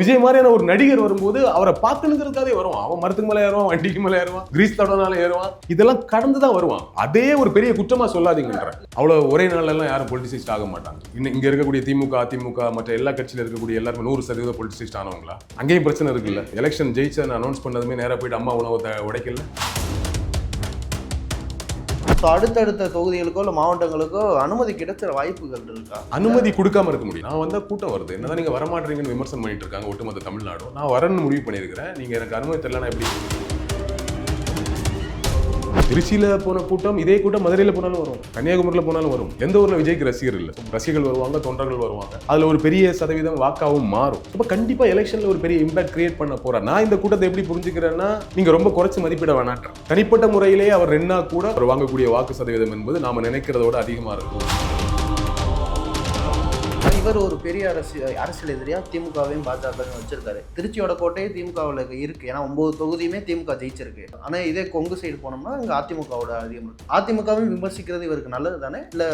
விஜய் மாதிரியான ஒரு நடிகர் வரும்போது அவரை பார்க்கணுங்கிறதுக்காகவே வருவான். அவன் மரத்துக்கு மேலே ஏறுவான் வண்டிக்கு மேலே ஏறுவான் கிரீஸ் தடனால ஏறுவான். இதெல்லாம் கடந்து தான் வருவான். அதே ஒரு பெரிய குற்றமா சொல்லாதீங்கன்ற. அவ்வளோ ஒரே நாள்ல எல்லாம் யாரும் பொலிட்டிசிஸ்ட் ஆக மாட்டாங்க. இன்னும் இங்கே இருக்கக்கூடிய திமுக அதிமுக மற்ற எல்லா கட்சியில இருக்கக்கூடிய எல்லாருமே நூறு சதவீத பொலிட்டிசிஸ்ட் ஆனவங்களா? அங்கேயும் பிரச்சனை இருக்குல்ல. எலெக்ஷன் ஜெயிச்சன்னு அனௌன்ஸ் பண்ணதுமே நேராக போயிட்டு அம்மா உணவத்தை உடைக்கல. ஸோ அடுத்தடுத்த தொகுதிகளுக்கோ இல்லை மாவட்டங்களுக்கோ அனுமதி கிடைச்ச வாய்ப்புகள் இருக்கா? அனுமதி கொடுக்காம இருக்க முடியும் நான் வந்தால் கூட்டம் வருது. என்னதான் நீங்கள் வரமாட்டீங்கன்னு விமர்சனம் பண்ணிட்டு இருக்காங்க ஒட்டுமொத்த தமிழ்நாடும். நான் வரேன்னு முடிவு பண்ணியிருக்கிறேன். நீங்கள் எனக்கு அனுமதி தெரியலனா எப்படி? திருச்சியில் போன கூட்டம் இதே கூட்டம் மதுரையில் போனாலும் வரும். கன்னியாகுமரியில் போனாலும் வரும். எந்த ஊரில் விஜய்க்கு ரசிகர் இல்லை. ரசிகர்கள் வருவாங்க தொண்டர்கள் வருவாங்க. அதில் ஒரு பெரிய சதவீதம் வாக்காவும் மாறும். அப்போ கண்டிப்பாக எலெக்ஷனில் ஒரு பெரிய இம்பாக்ட் கிரியேட் பண்ண போறேன் நான் இந்த கூட்டத்தை எப்படி புரிஞ்சுக்கிறேன்னா நீங்கள் ரொம்ப குறைச்சி மதிப்பிட வேணாட்டேன் தனிப்பட்ட முறையிலேயே அவர் ரெண்டா கூட அவர் வாங்கக்கூடிய வாக்கு சதவீதம் என்பது நாம் நினைக்கிறதோட அதிகமாக இருக்கும். இவர் ஒரு பெரிய அரசியல் அரசியல் எதிரியாக திமுகவையும் பாஜகவும் வச்சிருக்காரு. திருச்சியோட கோட்டையே திமுகவில் இருக்கு ஏன்னா ஒன்பது தொகுதியுமே திமுக ஜெயிச்சிருக்கு. ஆனால் இதே கொங்கு சைடு போனோம்னா இங்கே அதிமுகவோட அதிகம் இருக்கு. அதிமுகவையும் விமர்சிக்கிறது இவருக்கு நல்லது தானே? இல்லை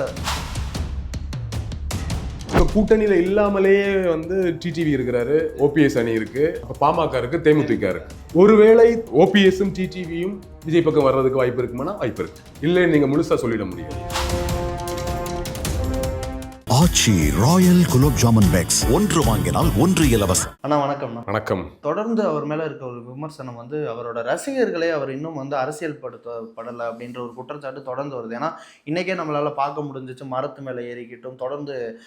இப்போ கூட்டணியில் இல்லாமலேயே வந்து டிடிவி இருக்கிறாரு ஓபிஎஸ் அணி இருக்கு. அப்ப பாமக இருக்கு தேமுதிக இருக்கு. ஒருவேளை ஓபிஎஸும் டிடிவியும் விஜய் பக்கம் வர்றதுக்கு வாய்ப்பு இருக்குமானா வாய்ப்பு இருக்கு. இல்லைன்னு நீங்கள் முழுசா சொல்லிட முடியாது. Aachi royal gulab jamun packs. ஒன்று வாங்கினால் ஒன்று இலவசம். ஆனா வணக்கம்ண்ணா வணக்கம். தொடர்ந்து அவர் மேல இருக்க ஒரு விமர்சனம் வந்து அவரோட ரசிகர்களே அவர் இன்னும் வந்து அரசியல் படுத்தப்படலை அப்படின்ற ஒரு குற்றச்சாட்டு தொடர்ந்து வருது. ஏன்னா இன்னைக்கே நம்மளால பார்க்க முடிஞ்சிச்சு மரத்து மேலே ஏறிக்கிட்டும் தொடர்ந்து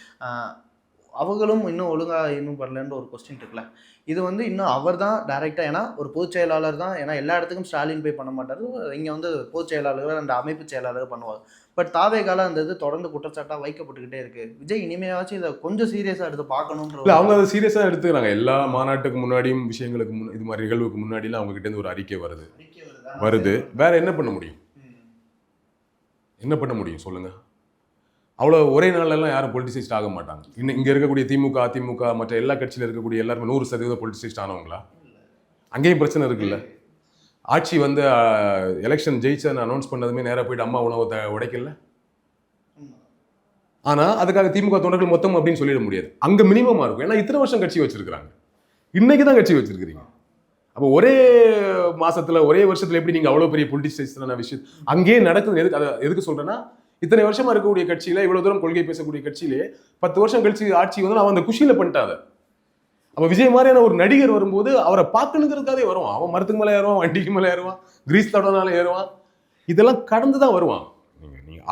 அவங்களும் இன்னும் ஒழுங்கா இன்னும் வரலன்ற ஒரு கொஸ்டின் இருக்குல்ல. இது வந்து இன்னும் அவர் தான் டைரெக்டாக ஏன்னா ஒரு பொதுச் செயலாளர் தான் ஏன்னா எல்லா இடத்துக்கும் ஸ்டாலின் போய் பண்ண மாட்டார். இங்கே வந்து பொதுச் செயலாளர்கள் அந்த அமைப்பு செயலாளர் பண்ணுவாங்க. பட் தாவே காலம் அந்த இது தொடர்ந்து குற்றச்சாட்டாக வைக்கப்பட்டுக்கிட்டே இருக்கு. விஜய் இனிமையாச்சும் இதை கொஞ்சம் சீரியஸாக எடுத்து பார்க்கணுன்ற இல்ல அவங்க அதை சீரியஸா எடுத்துக்கிறாங்க. எல்லா மாநாட்டுக்கு முன்னாடியும் விஷயங்களுக்கு முன் இது மாதிரி நிகழ்வுக்கு முன்னாடிலாம் அவங்க ஒரு அறிக்கை வருது. வருது? வேற என்ன பண்ண முடியும்? என்ன பண்ண முடியும்? சொல்லுங்க. அவ்வளோ ஒரே நாள்ல யாரும் பொலிட்டிசைஸ்ட் ஆக மாட்டாங்க. இன்னும் இங்கே இருக்கக்கூடிய திமுக அதிமுக மற்ற எல்லா கட்சியில் இருக்கக்கூடிய எல்லாருமே நூறு சதவீதம் பொலிட்டிசைஸ்ட் ஆனவங்களா? அங்கேயும் பிரச்சனை இருக்குல்ல. ஆட்சி வந்து எலெக்ஷன் ஜெயிச்சன்னு அனௌன்ஸ் பண்ணதுமே நேராக போயிட்டு அம்மா உணவத்தை உடைக்கல. ஆனால் அதுக்காக திமுக தொண்டர்கள் மொத்தம் அப்படின்னு சொல்லிட முடியாது. அங்கே மினிமமாக இருக்கும். ஏன்னா இத்தனை வருஷம் கட்சி வச்சிருக்கிறாங்க. இன்னைக்கு தான் கட்சி வச்சிருக்கிறீங்க. அப்போ ஒரே மாசத்துல ஒரே வருஷத்துல எப்படி நீங்க அவ்வளோ பெரிய பொலிட்டிசைஸ்டான விஷயம்? அங்கேயே நடக்குது. எதுக்கு அதை எதுக்கு சொல்றேன்னா இத்தனை வருஷமா இருக்கக்கூடிய கட்சியில இவ்வளவு தூரம் கொள்கை பேசக்கூடிய கட்சியிலே பத்து வருஷம் கழிச்சு ஆட்சி வந்து அவன் அந்த குஷியில பண்ணிட்டாத அப்ப விஜய் மாதிரியான ஒரு நடிகர் வரும்போது அவரை பார்க்கணுங்கிறதுக்காகவே வருவான். அவன் மரத்துக்கு மேலே ஏறுவான் வண்டிக்கு மேலே ஏறுவான் கிரீஸ் தடனால ஏறுவான். இதெல்லாம் கடந்து தான் வருவான்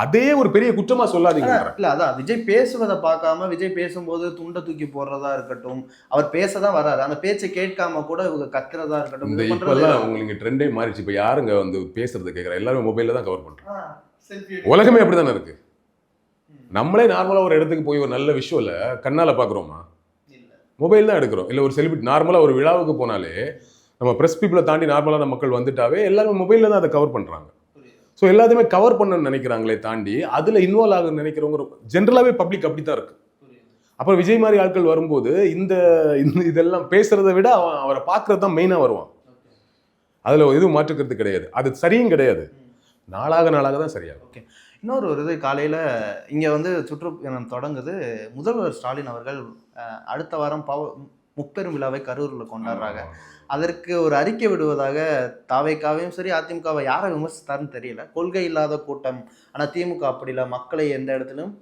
அதே ஒரு பெரிய குற்றமா சொல்லாதீங்க. இல்ல அதான். விஜய் பேசுவதை பார்க்காம விஜய் பேசும்போது துண்டை தூக்கி போடுறதா இருக்கட்டும் அவர் பேசதான் வராரு. அந்த பேச்சை கேட்காம கூட இவங்க கத்துறதா இருக்கட்டும் உங்களுக்கு ட்ரெண்டே மாறிடுச்சு. இப்ப யாருங்க வந்து பேசுறது கேட்குறா எல்லாரும் மொபைல்ல தான் கவர் பண்றாங்க. உலகமே அப்படிதானே இருக்கு? நம்மளே நார்மலா ஒரு இடத்துக்கு போய் ஒரு நல்ல விஷுவல கண்ணால பாக்குறோமா இல்ல. மொபைல் தான் எடுக்கிறோம். இல்லை ஒரு செலிபிரிட்டி நார்மலாக ஒரு விழாவுக்கு போனாலே நம்ம ப்ரெஸ் பீப்புளை தாண்டி நார்மலான மக்கள் வந்துட்டாவே எல்லாரும் மொபைலில் தான் அதை கவர் பண்ணுறாங்க ஸோ எல்லாத்தையுமே கவர் பண்ணணும்னு நினைக்கிறாங்களே தாண்டி அதில் இன்வால்வ் ஆகுன்னு நினைக்கிறவங்க ஜென்ரலாகவே பப்ளிக் அப்படி தான் இருக்கு. அப்புறம் விஜய் மாதிரி ஆட்கள் வரும்போது இந்த இதெல்லாம் பேசுறதை விட அவன் அவரை பார்க்கறது தான் மெயினாக வருவான். அதில் எதுவும் மாற்றுக்கிறது கிடையாது. அது சரியும் கிடையாது. நாளாக நாளாக தான் சரியாகும். இன்னொரு ஒரு இது காலையில இங்க வந்து சுற்றுப்பயணம் தொடங்குது. முதல்வர் ஸ்டாலின் அவர்கள் அடுத்த வாரம் பவ முப்பெரும் விழாவை கரூர்ல கொண்டாடுறாங்க. அதற்கு ஒரு அறிக்கை விடுவதாக தாவைக்காவையும் சரி அதிமுகவை யாரை விமர்சித்தாருன்னு தெரியல. கொள்கை இல்லாத கூட்டம். ஆனா திமுக அப்படி இல்லை. மக்களை எந்த இடத்திலும்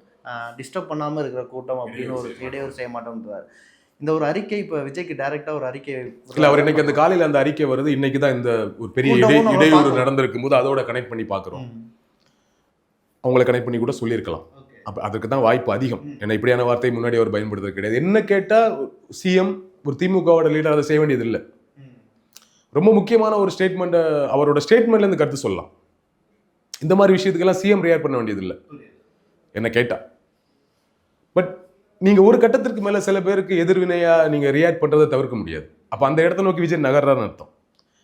டிஸ்டர்ப் பண்ணாம இருக்கிற கூட்டம் அப்படின்னு ஒரு இடையூறு செய்ய மாட்டோம்ன்றார். இந்த ஒரு அறிக்கை இப்ப விஜய்க்கு டைரக்டா ஒரு அறிக்கை இல்ல அவர் இன்னைக்கு அந்த காலையில அந்த அறிக்கை வருது இன்னைக்கு தான் இந்த ஒரு பெரிய இடையூறு. நடந்திருக்கும் போது அதோட கனெக்ட் பண்ணி பார்க்குறோம். அவங்கள கனெக்ட் பண்ணி கூட சொல்லியிருக்கலாம். அப்போ அதுக்கு தான் வாய்ப்பு அதிகம். ஏன்னா இப்படியான வார்த்தை முன்னாடி அவர் பயன்படுத்துறது கிடையாது என்ன கேட்டால் சிஎம் ஒரு திமுகவோட லீடர் அதை செய்ய வேண்டியது இல்லை. ரொம்ப முக்கியமான ஒரு ஸ்டேட்மெண்ட்டை அவரோட ஸ்டேட்மெண்ட்ல இருந்து கருத்து சொல்லலாம் இந்த மாதிரி விஷயத்துக்கெல்லாம் சிஎம் ரியாக்ட் பண்ண வேண்டியது இல்லை என்ன கேட்டா பட் நீங்க ஒரு கட்டத்திற்கு மேல சில பேருக்கு எதிர்வினையா நீங்க ரியாக்ட் பண்றதை தவிர்க்க முடியாது. அப்ப அந்த இடத்த நோக்கி விஜய் நகர்றான்னு அர்த்தம்.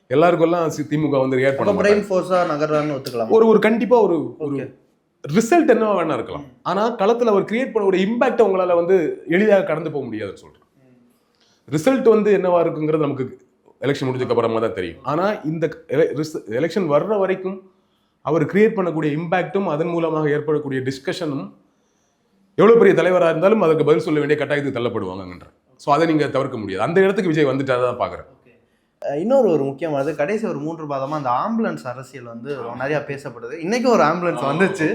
எல்லாருக்கும் எல்லாம் சி- திமுக வந்து ரியாக்ட் பண்ண மாட்டாங்க. பிரெயின் ஃபோர்ஸா நகர்றான்னு ஒத்துக்கலாம். ஒரு ஒரு கண்டிப்பா ஒரு ஒரு Okay. ரிசல்ட் என்னவா வேணா இருக்கலாம். ஆனா களத்துல அவர் கிரியேட் பண்ணக்கூடிய இம்பாக்ட் உங்களால வந்து எளிதாக கடந்து போக முடியாதுன்னு சொல்றேன் ரிசல்ட் வந்து என்னவா இருக்குங்கிறது நமக்கு எலெக்ஷன் முடிஞ்சதுக்கு அப்புறமா தான் தெரியும். ஆனா இந்த எலெக்ஷன் வர்ற வரைக்கும் அவர் கிரியேட் பண்ணக்கூடிய இம்பாக்ட்டும் அதன் மூலமாக ஏற்படக்கூடிய டிஸ்கஷனும் எவ்வளோ பெரிய தலைவராக இருந்தாலும் அதுக்கு பதில் சொல்ல வேண்டிய கட்டாயத்துக்கு தள்ளப்படுவாங்கன்ற ஸோ அதை நீங்கள் தவிர்க்க முடியாது. அந்த இடத்துக்கு விஜய் வந்துட்டாரு தான் பார்க்குறேன் இன்னொரு ஒரு முக்கியமானது கடைசி ஒரு மூன்று பாதமாக அந்த ஆம்புலன்ஸ் அரசியல் வந்து நிறையா பேசப்படுது. இன்றைக்கும் ஒரு ஆம்புலன்ஸ் வந்துச்சு.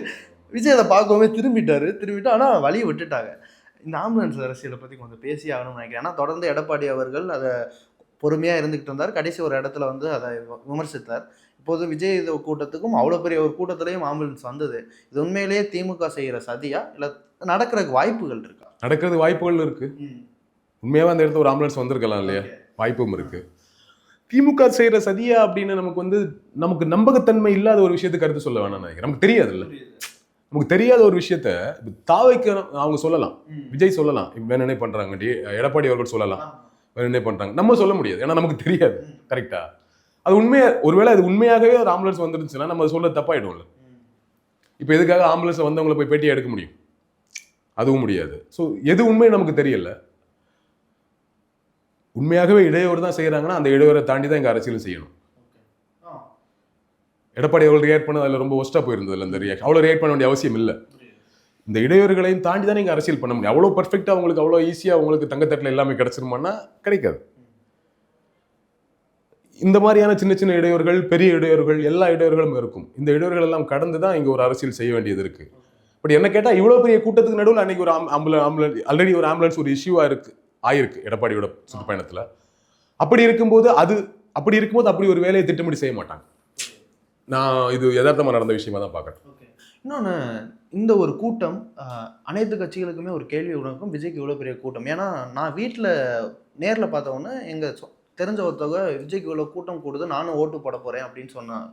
விஜய் அதை பார்க்கவே திரும்பிட்டார் திரும்பிட்டு ஆனால் வழியை விட்டுட்டாங்க. இந்த ஆம்புலன்ஸ் அரசியலை பற்றி கொஞ்சம் பேசி ஆகணும்னு நினைக்கிறேன். ஏன்னா தொடர்ந்து எடப்பாடி அவர்கள் அதை பொறுமையாக இருந்துக்கிட்டு இருந்தார். கடைசி ஒரு இடத்துல வந்து அதை விமர்சித்தார். இப்போது விஜய் கூட்டத்துக்கும் அவ்வளோ பெரிய ஒரு கூட்டத்திலையும் ஆம்புலன்ஸ் வந்தது. இது உண்மையிலேயே திமுக செய்கிற சதியா? இல்லை நடக்கிறதுக்கு வாய்ப்புகள் இருக்கா? நடக்கிறது வாய்ப்புகள் இருக்கு. உண்மையாவே அந்த இடத்துல ஒரு ஆம்புலன்ஸ் வந்திருக்கலாம் இல்லையா? வாய்ப்பும் இருக்கு. திமுக செய்யற சதியா அப்படின்னு நமக்கு வந்து நமக்கு நம்பகத்தன்மை இல்லாத ஒரு விஷயத்துக்கு கருத்து சொல்ல வேணாம் நினைக்கிறேன். நமக்கு தெரியாது இல்ல நமக்கு தெரியாத ஒரு விஷயத்த தாவைக்கு அவங்க சொல்லலாம். விஜய் சொல்லலாம். வேணுனே பண்றாங்க. டி எடப்பாடி அவர்கள் சொல்லலாம். வேணுனே பண்றாங்க. நம்ம சொல்ல முடியாது. ஏன்னா நமக்கு தெரியாது. கரெக்டா அது உண்மையா ஒருவேளை அது உண்மையாகவே ஒரு ஆம்புலன்ஸ் வந்துருச்சுன்னா நம்ம சொல்ல தப்பாயிடும்ல. இப்போ எதுக்காக ஆம்புலன்ஸ்ல வந்தவங்களை போய் பேட்டியை எடுக்க முடியும்? அதுவும் முடியாது. ஸோ எது உண்மை நமக்கு தெரியல. உண்மையாகவே இடையூறு தான் செய்யறாங்கன்னா அந்த இடையூறை தாண்டி தான் இங்க அரசியல் செய்யணும். எடப்பாடி அவர்கள் ரியாக்ட் பண்ணது அதில் ரொம்ப ஒஸ்ட்டாக போயிருந்தது அந்த ரியாக்ட் அவ்வளோ ரியாக்ட் பண்ண வேண்டிய அவசியம் இல்லை. இந்த இடையூறுகளையும் தாண்டி தான் நீங்கள் அரசியல் பண்ண முடியும். அவ்வளோ பர்ஃபெக்டாக உங்களுக்கு அவ்வளோ ஈஸியாக உங்களுக்கு தங்கத்தட்டில் எல்லாமே கிடைச்சிருமான்னா கிடைக்காது. இந்த மாதிரியான சின்ன சின்ன இடையூறுகள் பெரிய இடையூறுகள் எல்லா இடையூறுகளும் இருக்கும். இந்த இடையூறுகள் எல்லாம் கடந்து தான் இங்கே ஒரு அரசியல் செய்ய வேண்டியது இருக்கு. பட் என்ன கேட்டால் இவ்வளோ பெரிய கூட்டத்துக்கு நடுவில் அன்னைக்கு ஒரு ஆம்புலன் ஆம்புலன்ஸ் ஆல்ரெடி ஒரு ஆம்புலன்ஸ் ஒரு இஷ்யூவாக இருக்கு ஆயிருக்கு எடப்பாடியோட சுற்றுப்பயணத்தில். அப்படி இருக்கும்போது அது அப்படி இருக்கும்போது அப்படி ஒரு வேலையை திட்டமிட்டு செய்ய மாட்டாங்க. நான் இது யதார்த்தமாக நடந்த விஷயமா தான் பார்க்குறேன். இன்னொன்று இந்த ஒரு கூட்டம் அனைத்து கட்சிகளுக்குமே ஒரு கேள்வி உணர்க்கும் விஜய்க்கு இவ்வளோ பெரிய கூட்டம். ஏன்னா நான் வீட்டில் நேரில் பார்த்தவொன்னே எங்கள் தெரிஞ்ச ஒருத்தவங்க விஜய்க்கு இவ்வளோ கூட்டம் கூடுது நானும் ஓட்டு போட போகிறேன் அப்படின்னு சொன்னான்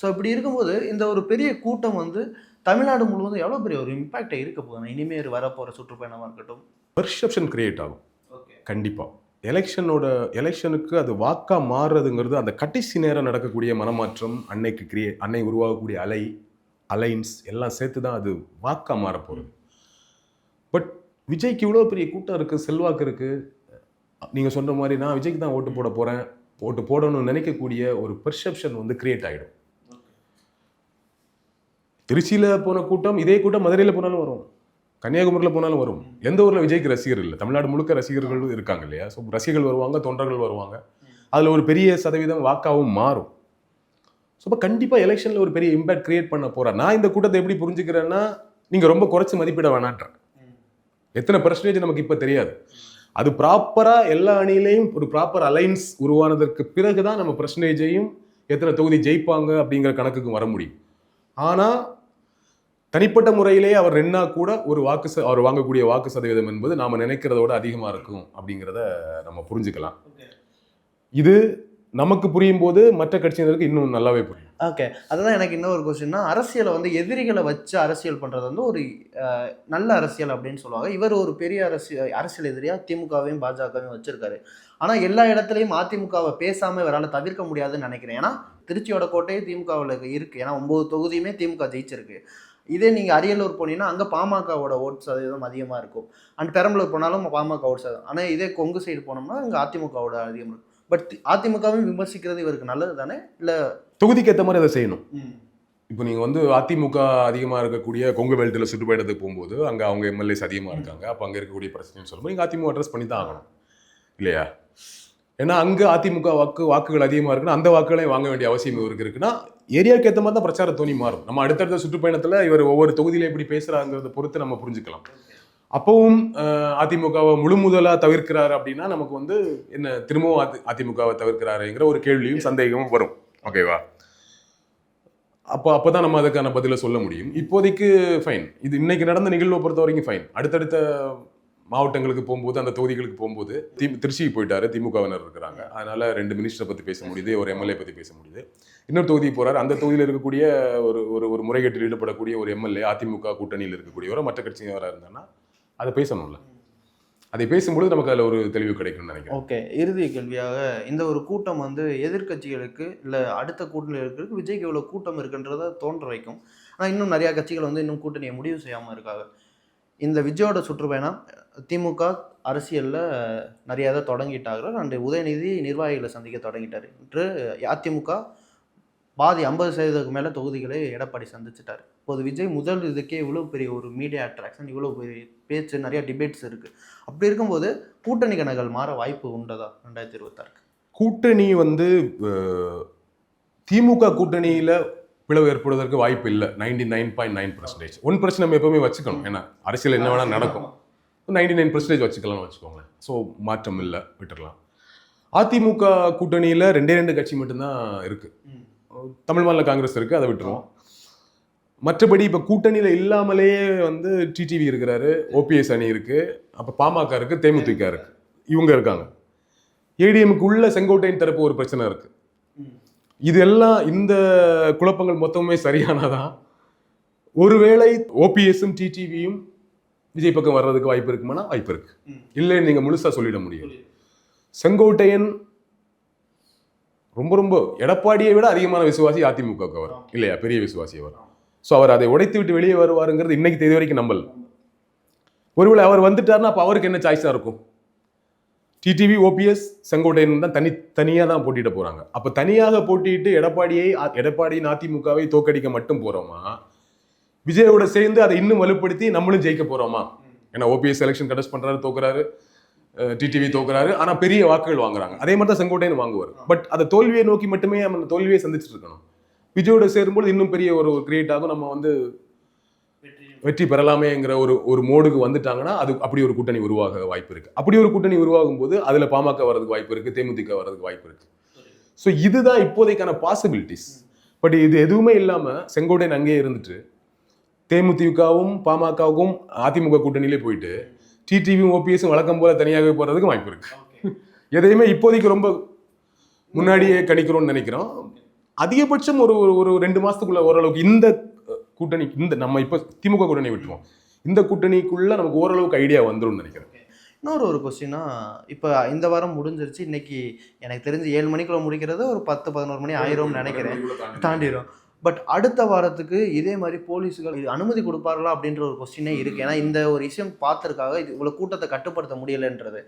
ஸோ இப்படி இருக்கும்போது இந்த ஒரு பெரிய கூட்டம் வந்து தமிழ்நாடு முழுவதும் எவ்வளோ பெரிய ஒரு இம்பாக்டை இருக்க போகுது இனிமேல் வரப்போகிற சுற்றுப்பயணமாக இருக்கட்டும். பெர்செப்ஷன் கிரியேட் ஆகும். ஓகே கண்டிப்பாக எலெக்ஷனோட எலெக்ஷனுக்கு அது வாக்கா மாறுறதுங்கிறது அந்த கடைசி நேரம் நடக்கக்கூடிய மனமாற்றம் அன்னைக்கு கிரியே அன்னை உருவாகக்கூடிய அலை அலைன்ஸ் எல்லாம் சேர்த்து தான் அது வாக்கா மாற போகிறது பட் விஜய்க்கு இவ்வளோ பெரிய கூட்டம் இருக்குது செல்வாக்கு இருக்குது நீங்கள் சொன்ன மாதிரி நான் விஜய்க்கு தான் ஓட்டு போட போகிறேன் ஓட்டு போடணும்னு நினைக்கக்கூடிய ஒரு பெர்செப்ஷன் வந்து கிரியேட் ஆகிடும் திருச்சியில் போன கூட்டம் இதே கூட்டம் மதுரையில் போனாலும் வரும். கன்னியாகுமரியில் போனாலும் வரும். எந்த ஊரில் விஜய்க்கு ரசிகர் இல்லை? தமிழ்நாடு முழுக்க ரசிகர்களும் இருக்காங்க இல்லையா? ஸோ ரசிகர்கள் வருவாங்க தொண்டர்கள் வருவாங்க. அதில் ஒரு பெரிய சதவீதம் வாக்காவும் மாறும். ஸோ இப்போ கண்டிப்பாக எலெக்ஷனில் ஒரு பெரிய இம்பாக்ட் கிரியேட் பண்ண போகிறேன் நான் இந்த கூட்டத்தை எப்படி புரிஞ்சுக்கிறேன்னா நீங்கள் ரொம்ப குறைச்சி மதிப்பிட வேணான்றேன் எத்தனை பர்சன்டேஜ் நமக்கு இப்போ தெரியாது. அது ப்ராப்பராக எல்லா அணியிலையும் ஒரு ப்ராப்பர் அலைன்ஸ் உருவானதற்கு பிறகு தான் நம்ம பர்சன்டேஜையும் எத்தனை தொகுதி ஜெயிப்பாங்க அப்படிங்கிற கணக்குக்கு வர முடியும். ஆனால் தனிப்பட்ட முறையிலே அவர் நின்னா கூட ஒரு வாக்கு ச- அவர் வாங்கக்கூடிய வாக்கு சதவீதம் என்பது நாம நினைக்கிறத விட அதிகமாக இருக்கும் அப்படிங்கிறத நம்ம புரிஞ்சுக்கலாம். இது நமக்கு புரியும் போது மற்ற கட்சியினருக்கு இன்னும் நல்லாவே புரியும். ஓகே. அதுதான் எனக்கு இன்னொரு கொஸ்டின்னா அரசியலை வந்து எதிரிகளை வச்சு அரசியல் பண்ணுறது வந்து ஒரு நல்ல அரசியல் அப்படின்னு சொல்லுவாங்க. இவர் ஒரு பெரிய அரசியல் அரசியல் எதிரியாக திமுகவையும் பாஜகவையும் வச்சிருக்காரு. ஆனால் எல்லா இடத்துலையும் அதிமுகவை பேசாமல் இவரால் தவிர்க்க முடியாதுன்னு நினைக்கிறேன். ஏன்னா திருச்சியோட கோட்டையே திமுகவில் இருக்குது ஏன்னா ஒம்பது தொகுதியுமே திமுக ஜெயிச்சிருக்கு. இதே நீங்கள் அரியலூர் போனீங்கன்னா அங்கே பாமகவோட ஓட் சதவீதம் அதிகமாக இருக்கும். அண்ட் பெரம்பலூர் போனாலும் பாமக ஓட் சதவீதம். ஆனால் இதே கொங்கு சைடு போனோம்னா அங்கே அதிமுகவோட அதிகம் இருக்கும். பட் அதிமுகவும் விமர்சிக்கிறது இவருக்கு நல்லது தானே? இல்லை தொகுதிக்கு ஏற்ற மாதிரி அதை செய்யணும். இப்போ நீங்கள் வந்து அதிமுக அதிகமாக இருக்கக்கூடிய கொங்கு வெல்ட்டில் சுற்றுப்பயணத்துக்கு போகும்போது அங்கே அவங்க எம்எல்ஏஸ் அதிகமாக இருக்காங்க. அப்போ அங்கே இருக்கக்கூடிய பிரச்சனைன்னு சொல்லும்போது நீங்கள் அதிமுக அட்ரஸ் பண்ணி தான் ஆகணும். இல்லையா? ஏன்னா அங்கே அதிமுக வாக்கு வாக்குகள் அதிகமாக இருக்குன்னா அந்த வாக்குகளையும் வாங்க வேண்டிய அவசியம் இவருக்கு இருக்குன்னா ஏரியாவுக்கு ஏற்ற மாதிரி தான் பிரச்சார தோணி மாறும். நம்ம அடுத்தடுத்த சுற்றுப்பயணத்தில் இவர் ஒவ்வொரு தொகுதியில் எப்படி பேசுகிறாங்கிறத பொறுத்து நம்ம புரிஞ்சுக்கலாம். அப்பவும் அதிமுகவை முழு முதலாக தவிர்க்கிறாரு அப்படின்னா நமக்கு வந்து என்ன திரும்பவும் அதி அதிமுகவை தவிர்க்கிறாருங்கிற ஒரு கேள்வியும் சந்தேகமும் வரும். ஓகேவா அப்போ அப்போ தான் நம்ம அதுக்கான பதிலை சொல்ல முடியும். இப்போதைக்கு ஃபைன் இது இன்னைக்கு நடந்த நிகழ்வை பொறுத்த வரைக்கும் ஃபைன் அடுத்தடுத்த மாவட்டங்களுக்கு போகும்போது அந்த தொகுதிகளுக்கு போகும்போது தி திருச்சி போயிட்டாரு திமுகவினர் இருக்கிறாங்க. அதனால ரெண்டு மினிஸ்டரை பற்றி பேச முடியுது ஒரு எம்எல்ஏ பற்றி பேச முடியுது. இன்னொரு தொகுதிக்கு போறாரு அந்த தொகுதியில் இருக்கக்கூடிய ஒரு ஒரு ஒரு முறைகேட்டில் ஈடுபடக்கூடிய ஒரு எம்எல்ஏ அதிமுக கூட்டணியில் இருக்கக்கூடியவரோ மற்ற கட்சியினராக இருந்தாங்கன்னா அதை பேசணும்ல. அதை பேசும்பொழுது நமக்கு அதில் ஒரு தெளிவு கிடைக்கும்னு நினைக்கிறேன். ஓகே இறுதி கேள்வியாக இந்த ஒரு கூட்டம் வந்து எதிர்க்கட்சிகளுக்கு இல்லை அடுத்த கூட்டணியில் இருக்கிறதுக்கு விஜய்க்கு இவ்வளோ கூட்டம் இருக்குன்றதை தோன்ற வைக்கும். ஆனால் இன்னும் நிறையா கட்சிகள் வந்து இன்னும் கூட்டணியை முடிவு செய்யாமல் இருக்காங்க. இந்த விஜயோட சுற்றுப்பயணம் திமுக அரசியலில் நிறைய இதை தொடங்கிட்டாங்க. அண்டு உதயநிதி நிர்வாகிகளை சந்திக்க தொடங்கிட்டார். இன்று அதிமுக பாதி ஐம்பது சதவீதத்துக்கு மேலே தொகுதிகளை எடப்பாடி சந்திச்சிட்டார். இப்போது விஜய் முதல் இதுக்கே இவ்வளோ பெரிய ஒரு மீடியா அட்ராக்ஷன் இவ்வளோ பெரிய பேச்சு நிறையா டிபேட்ஸ் இருக்குது அப்படி இருக்கும்போது கூட்டணி கணக்குகள் மாற வாய்ப்பு உண்டதா ரெண்டாயிரத்தி இருபத்தாறுக்கு? கூட்டணி வந்து திமுக கூட்டணியில் பிளவு ஏற்படுவதற்கு வாய்ப்பு இல்லை. Ninety nine point nine percentage one percent நம்ம எப்பவுமே வச்சுக்கணும். ஏன்னா அரசியல் என்ன வேணால் நடக்கும். நைன்டி நைன் பர்சன்டேஜ் வச்சுக்கலாம்னு வச்சுக்கோங்களேன். ஸோ மாற்றம் இல்லை விட்டுறலாம் அதிமுக கூட்டணியில் ரெண்டே ரெண்டு கட்சி மட்டும்தான் இருக்குது தமிழ் மாநில காங்கிரஸ் இருக்குது அதை விட்டுருவோம். மற்றபடி இப்போ கூட்டணியில் இல்லாமலேயே வந்து டிடிவி இருக்கிறாரு ஓபிஎஸ் அணி இருக்குது அப்போ பாமக இருக்குது தேமுதிக இருக்குது இவங்க இருக்காங்க. ஏடிஎம்க்கு உள்ள செங்கோட்டையின் தரப்பு ஒரு பிரச்சனை இருக்குது இருக்கு இதெல்லாம் இந்த குழப்பங்கள் மொத்தமுமே சரியானதான். ஒருவேளை ஓபிஎஸும் டிடிவியும் விஜய் பக்கம் வர்றதுக்கு வாய்ப்பு இருக்குமானா? வாய்ப்பு இருக்கு. இல்லைன்னு நீங்க முழுசா சொல்லிட முடியும். செங்கோட்டையன் ரொம்ப ரொம்ப எடப்பாடியை விட அதிகமான விசுவாசி அதிமுகவுக்கு அவர். இல்லையா? பெரிய விசுவாசி அவர். ஸோ அவர் அதை உடைத்து விட்டு வெளியே வருவாருங்கிறது இன்னைக்கு தேதி வரைக்கும் நம்பல. ஒருவேளை அவர் வந்துட்டாருன்னா அப்போ அவருக்கு என்ன சாய்ஸாக இருக்கும்? டிடிவி ஓபிஎஸ் செங்கோட்டையன் தான் தனி தனியாக தான் போட்டியிட போறாங்க. அப்போ தனியாக போட்டியிட்டு எடப்பாடியை எடப்பாடியின் அதிமுகவை தோக்கடிக்க மட்டும் போறோமா? விஜயோட சேர்ந்து அதை இன்னும் வலுப்படுத்தி நம்மளும் ஜெயிக்க போறோமா? ஏன்னா ஓபிஎஸ் எலெக்ஷன் கண்டஸ்ட் பண்றாரு தோக்குறாரு. டிடிவி தோக்குறாரு. ஆனா பெரிய வாக்குகள் வாங்குறாங்க. அதே மாதிரி தான் செங்கோட்டையன் வாங்குவார். பட் அதை தோல்வியை நோக்கி மட்டுமே நம்ம தோல்வியை சந்திச்சுட்டு இருக்கணும். விஜயோட சேரும்போது இன்னும் பெரிய ஒரு கிரியேட் ஆகும். நம்ம வந்து வெற்றி பெறலாமேங்கிற ஒரு ஒரு மோடுக்கு வந்துட்டாங்கன்னா அது அப்படி ஒரு கூட்டணி உருவாக வாய்ப்பு இருக்குது அப்படி ஒரு கூட்டணி உருவாகும் போது அதில் பாமக வர்றதுக்கு வாய்ப்பு இருக்குது தேமுதிக வர்றதுக்கு வாய்ப்பு இருக்குது ஸோ இதுதான் இப்போதைக்கான பாசிபிலிட்டிஸ் பட் இது எதுவுமே இல்லாமல் செங்கோட்டையன் அங்கேயே இருந்துட்டு தேமுதிகவும் பாமகவும் அதிமுக கூட்டணியிலே போயிட்டு டிடிவியும் ஓபிஎஸும் வழக்கம் போல தனியாகவே போகிறதுக்கு வாய்ப்பு இருக்குது எதையுமே இப்போதைக்கு ரொம்ப முன்னாடியே கணிக்கிறோம்னு நினைக்கிறோம். அதிகபட்சம் ஒரு ஒரு- ஒரு ரெண்டு மாதத்துக்குள்ள ஓரளவுக்கு இந்த கூட்டணி இந்த நம்ம இப்போ திமுக கூட்டணி விட்டுருவோம். இந்த கூட்டணிக்குள்ள நமக்கு ஓரளவுக்கு ஐடியா வந்துரும்னு நினைக்கிறேன். இன்னொரு ஒரு கொஸ்டினா இப்போ இந்த வாரம் முடிஞ்சிருச்சு இன்னைக்கு எனக்கு தெரிஞ்சு ஏழு மணிக்குள்ள முடிக்கிறது ஒரு பத்து பதினோரு மணி ஆயிரும்னு நினைக்கிறேன். தாண்டிடும் பட் அடுத்த வாரத்துக்கு இதே மாதிரி போலீஸுகள் இது அனுமதி கொடுப்பார்களா அப்படின்ற ஒரு கொஸ்டினே இருக்கு. ஏன்னா இந்த ஒரு விஷயம் பார்த்துருக்காக இது இவ்வளோ கூட்டத்தை கட்டுப்படுத்த முடியலைன்றது.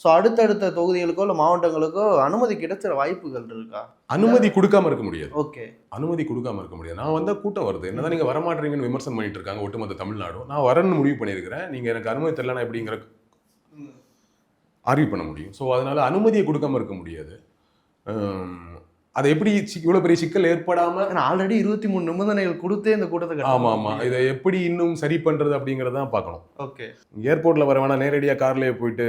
ஸோ அடுத்தடுத்த தொகுதிகளுக்கோ இல்லை மாவட்டங்களுக்கோ அனுமதி கிடைச்ச வாய்ப்புகள் இருக்கா? அனுமதி கொடுக்காம இருக்க முடியாது. ஓகே. அனுமதி கொடுக்காம இருக்க முடியாது. நான் வந்தா கூட்டம் வருது. என்னதான் நீங்க வரமாட்டீங்கன்னு விமர்சனம் பண்ணிட்டு இருக்காங்க ஒட்டுமொத்த தமிழ்நாடும். நான் வரேன்னு முடிவு பண்ணியிருக்கிறேன். நீங்க எனக்கு அனுமதி தரலனா எப்படிங்கிற ஆர்கியூ பண்ண முடியும். ஸோ அதனால அனுமதியை கொடுக்காம இருக்க முடியாது. அது எப்படி இவ்வளவு பெரிய சிக்கல் ஏற்படாம ஏன்னா ஆல்ரெடி இருபத்தி மூணு நிபந்தனைகள் கொடுத்தே இந்த கூட்டத்தை ஆமா ஆமா. இதை எப்படி இன்னும் சரி பண்றது அப்படிங்கறத தான் பார்க்கணும். ஓகே. ஏர்போர்ட்ல வர வேணா நேரடியாக கார்லயே போயிட்டு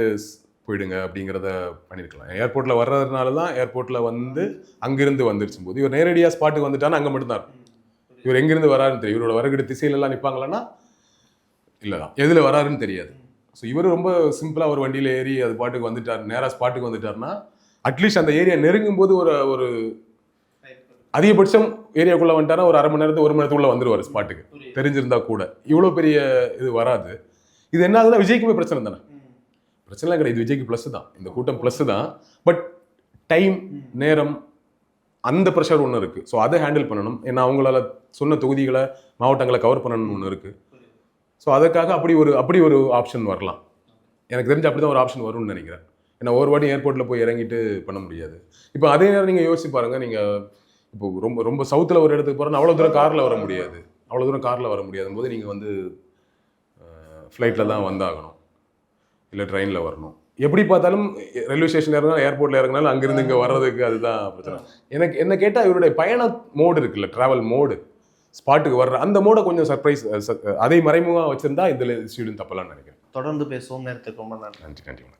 போயிடுங்க அப்படிங்கிறத பண்ணிருக்கலாம். ஏர்போர்ட்ல வர்றதுனால தான் ஏர்போர்ட்ல வந்து அங்கிருந்து வந்துருச்சும் போது இவர் நேரடியா ஸ்பாட்டுக்கு வந்துட்டானா அங்க மட்டும்தான் இருக்கும். இவர் எங்கிருந்து வராருன்னு தெரியும். இவரோட வருகிற திசையில எல்லாம் நிப்பாங்களான்னா இல்லதான். எதுல வராருன்னு தெரியாது. ஸோ இவர் ரொம்ப சிம்பிளா ஒரு வண்டியில ஏறி அது பாட்டுக்கு வந்துட்டார். நேரா ஸ்பாட்டுக்கு வந்துட்டாருன்னா அட்லீஸ்ட் அந்த ஏரியா நெருங்கும் போது ஒரு ஒரு அதிகபட்சம் ஏரியாக்குள்ள வந்துட்டாருன்னா ஒரு அரை மணி நேரத்துக்கு ஒரு மணி நேரத்துக்குள்ள வந்துருவார் ஸ்பாட்டுக்கு தெரிஞ்சிருந்தா கூட. இவ்வளோ பெரிய இது வராது. இது என்ன ஆகுதுன்னா விஜய்க்குமே பிரச்சனை தானே. பிரச்சனைலாம் கிடையாது. விஜய்க்கு ப்ளஸ் தான். இந்த கூட்டம் ப்ளஸ் தான். பட் டைம் நேரம் அந்த ப்ரெஷர் ஒன்று இருக்குது ஸோ அதை ஹேண்டில் பண்ணணும். ஏன்னா அவங்களால சொன்ன தொகுதிகளை மாவட்டங்களை கவர் பண்ணணும்னு ஒன்று இருக்குது ஸோ அதுக்காக அப்படி ஒரு அப்படி ஒரு ஆப்ஷன் வரலாம். எனக்கு தெரிஞ்சு அப்படி தான் ஒரு ஆப்ஷன் வரும்னு நினைக்கிறேன். ஏன்னா ஒரு வாட்டி ஏர்போர்ட்டில் போய் இறங்கிட்டு பண்ண முடியாது. இப்போ அதே நேரம் நீங்கள் யோசிச்சு பாருங்கள் நீங்கள் இப்போ ரொம்ப ரொம்ப சவுத்தில் ஒரு இடத்துக்கு போகிறோன்னா அவ்வளோ தூரம் காரில் வர முடியாது. அவ்வளோ தூரம் காரில் வர முடியாதும் போது நீங்கள் வந்து ஃப்ளைட்டில் தான் வந்தாகணும். இல்லை ட்ரெயினில் வரணும். எப்படி பார்த்தாலும் ரயில்வே ஸ்டேஷன் இறங்கினா ஏர்போர்ட்டில் இறங்கினாலும் அங்கிருந்து இங்கே வர்றதுக்கு அதுதான் பிரச்சனை. எனக்கு என்ன கேட்டால் இவருடைய பயண மோடு இருக்குல்ல ட்ராவல் மோடு ஸ்பாட்டுக்கு வர்ற அந்த மோடை கொஞ்சம் சர்ப்ரைஸ் அதை மறைமுகமாக வச்சிருந்தா இதில் ஸ்டூடெண்ட் தப்பலாம்னு நினைக்கிறேன். தொடர்ந்து பேசுவோம். நேரத்துக்கு ரொம்ப நன்றி. நன்றி.